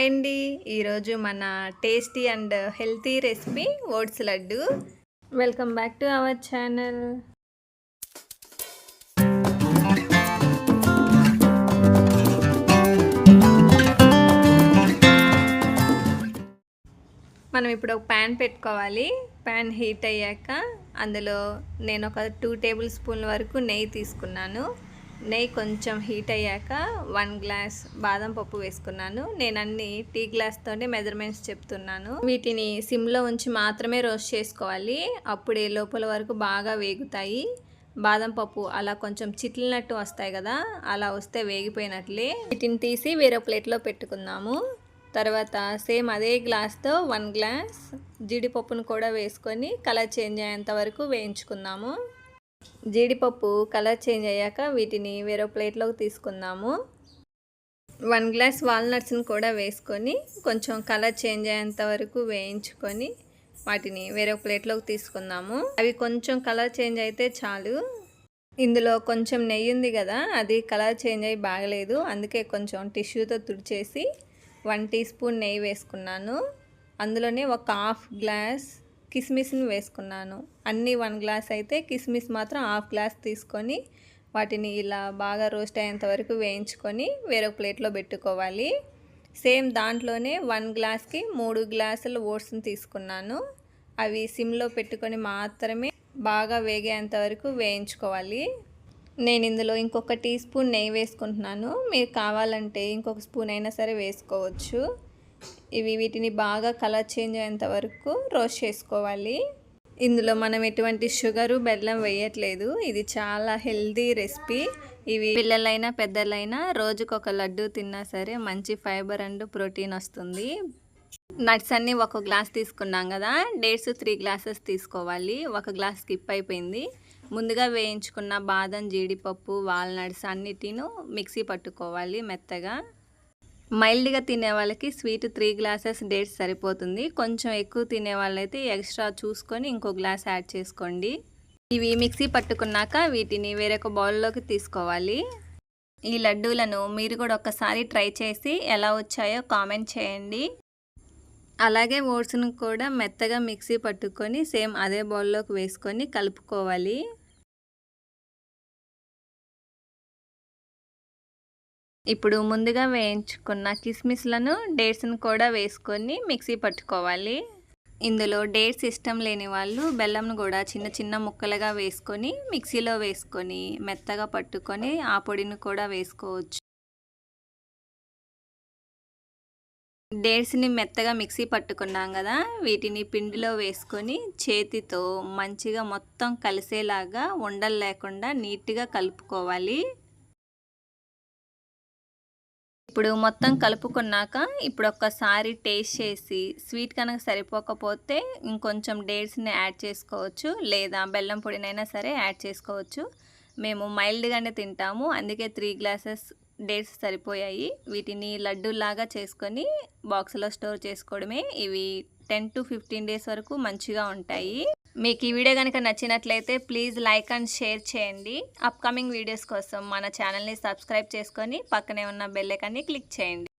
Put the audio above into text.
Hi అండి ఈరోజు మన tasty and healthy recipe oats laddu. Welcome back to our channel. మనం ఇప్పుడు ఒక ప్యాన్ పెట్టుకోవాలి. ప్యాన్ హీట్ అయ్యాక అందులో నేను ఒక టూ టేబుల్ స్పూన్ల వరకు నెయ్యి తీసుకున్నాను. నెయ్యి కొంచెం హీట్ అయ్యాక వన్ గ్లాస్ బాదం పప్పు వేసుకున్నాను. నేను అన్ని టీ గ్లాస్తోనే మెజర్మెంట్స్ చెప్తున్నాను. వీటిని సిమ్లో ఉంచి మాత్రమే రోస్ట్ చేసుకోవాలి. అప్పుడే లోపల వరకు బాగా వేగుతాయి. బాదం పప్పు అలా కొంచెం చిట్లినట్టు వస్తాయి కదా అలా వస్తే వేగిపోయినట్లే. వీటిని తీసి వేరే ప్లేట్లో పెట్టుకుందాము. తర్వాత సేమ్ అదే గ్లాస్తో వన్ గ్లాస్ జీడిపప్పును కూడా వేసుకొని కలర్ చేంజ్ అయ్యేంత వరకు వేయించుకుందాము. జీడిపప్పు కలర్ చేంజ్ అయ్యాక వీటిని వేరే ప్లేట్లోకి తీసుకుందాము. వన్ గ్లాస్ వాల్నట్స్ని కూడా వేసుకొని కొంచెం కలర్ చేంజ్ అయ్యేంత వరకు వేయించుకొని వాటిని వేరే ప్లేట్లోకి తీసుకుందాము. అవి కొంచెం కలర్ చేంజ్ అయితే చాలు. ఇందులో కొంచెం నెయ్యి ఉంది కదా అది కలర్ చేంజ్ అయ్యి బాగలేదు. అందుకే కొంచెం టిష్యూతో తుడిచేసి వన్ టీ స్పూన్ నెయ్యి వేసుకున్నాను. అందులోనే ఒక హాఫ్ గ్లాస్ కిస్మిస్ని వేసుకున్నాను. అన్నీ వన్ గ్లాస్ అయితే కిస్మిస్ మాత్రం హాఫ్ గ్లాస్ తీసుకొని వాటిని ఇలా బాగా రోస్ట్ అయ్యేంత వరకు వేయించుకొని వేరొక ప్లేట్లో పెట్టుకోవాలి. సేమ్ దాంట్లోనే వన్ గ్లాస్కి మూడు గ్లాసులు ఓట్స్ని తీసుకున్నాను. అవి సిమ్లో పెట్టుకొని మాత్రమే బాగా వేగేంత వరకు వేయించుకోవాలి. నేను ఇందులో ఇంకొక టీ స్పూన్ నెయ్యి వేసుకుంటున్నాను. మీరు కావాలంటే ఇంకొక స్పూన్ అయినా సరే వేసుకోవచ్చు. ఇవి వీటిని బాగా కలర్ చేంజ్ అయ్యేంత వరకు రోస్ట్ చేసుకోవాలి. ఇందులో మనం ఎటువంటి షుగరు బెల్లం వేయట్లేదు. ఇది చాలా హెల్దీ రెసిపీ. ఇవి పిల్లలైనా పెద్దలైనా రోజుకొక ఒక లడ్డు తిన్నా సరే మంచి ఫైబర్ అండ్ ప్రోటీన్ వస్తుంది. నట్స్ అన్నీ ఒక గ్లాస్ తీసుకున్నాం కదా డేట్స్ త్రీ గ్లాసెస్ తీసుకోవాలి. ఒక గ్లాస్ స్కిప్ అయిపోయింది. ముందుగా వేయించుకున్న బాదం జీడిపప్పు వాల్నట్స్ అన్నిటిను మిక్సీ పట్టుకోవాలి మెత్తగా. మైల్డ్గా తినే వాళ్ళకి స్వీట్ త్రీ గ్లాసెస్ డేట్స్ సరిపోతుంది. కొంచెం ఎక్కువ తినే వాళ్ళైతే ఎక్స్ట్రా చూసుకొని ఇంకో గ్లాస్ యాడ్ చేసుకోండి. ఇవి మిక్సీ పట్టుకున్నాక వీటిని వేరొక బౌల్లోకి తీసుకోవాలి. ఈ లడ్డూలను మీరు కూడా ఒక్కసారి ట్రై చేసి ఎలా వచ్చాయో కామెంట్ చేయండి. అలాగే ఓట్స్ను కూడా మెత్తగా మిక్సీ పట్టుకొని సేమ్ అదే బౌల్లోకి వేసుకొని కలుపుకోవాలి. ఇప్పుడు ముందుగా వేయించుకున్న కిస్మిస్లను డేట్స్ని కూడా వేసుకొని మిక్సీ పట్టుకోవాలి. ఇందులో డేట్స్ ఇష్టం లేని వాళ్ళు బెల్లంను కూడా చిన్న చిన్న ముక్కలుగా వేసుకొని మిక్సీలో వేసుకొని మెత్తగా పట్టుకొని ఆ పొడిని కూడా వేసుకోవచ్చు. డేట్స్ని మెత్తగా మిక్సీ పట్టుకున్నాం కదా వీటిని పిండిలో వేసుకొని చేతితో మంచిగా మొత్తం కలిసేలాగా ఉండలు లేకుండా నీట్గా కలుపుకోవాలి. ఇప్పుడు మొత్తం కలుపుకున్నాక ఇప్పుడు ఒక్కసారి టేస్ట్ చేసి స్వీట్ కనుక సరిపోకపోతే ఇంకొంచెం డేట్స్ని యాడ్ చేసుకోవచ్చు లేదా బెల్లం పొడినైనా సరే యాడ్ చేసుకోవచ్చు. మేము మైల్డ్గానే తింటాము అందుకే త్రీ గ్లాసెస్ డేట్స్ సరిపోయాయి. వీటిని లడ్డూలాగా చేసుకొని బాక్స్లో స్టోర్ చేసుకోవడమే. ఇవి టెన్ టు ఫిఫ్టీన్ డేస్ వరకు మంచిగా ఉంటాయి. మీకు ఈ వీడియో కనుక నచ్చినట్లయితే ప్లీజ్ లైక్ అండ్ షేర్ చేయండి. అప్కమింగ్ వీడియోస్ కోసం మన ఛానల్ని సబ్స్క్రైబ్ చేసుకొని పక్కనే ఉన్న బెల్లైకాన్ని క్లిక్ చేయండి.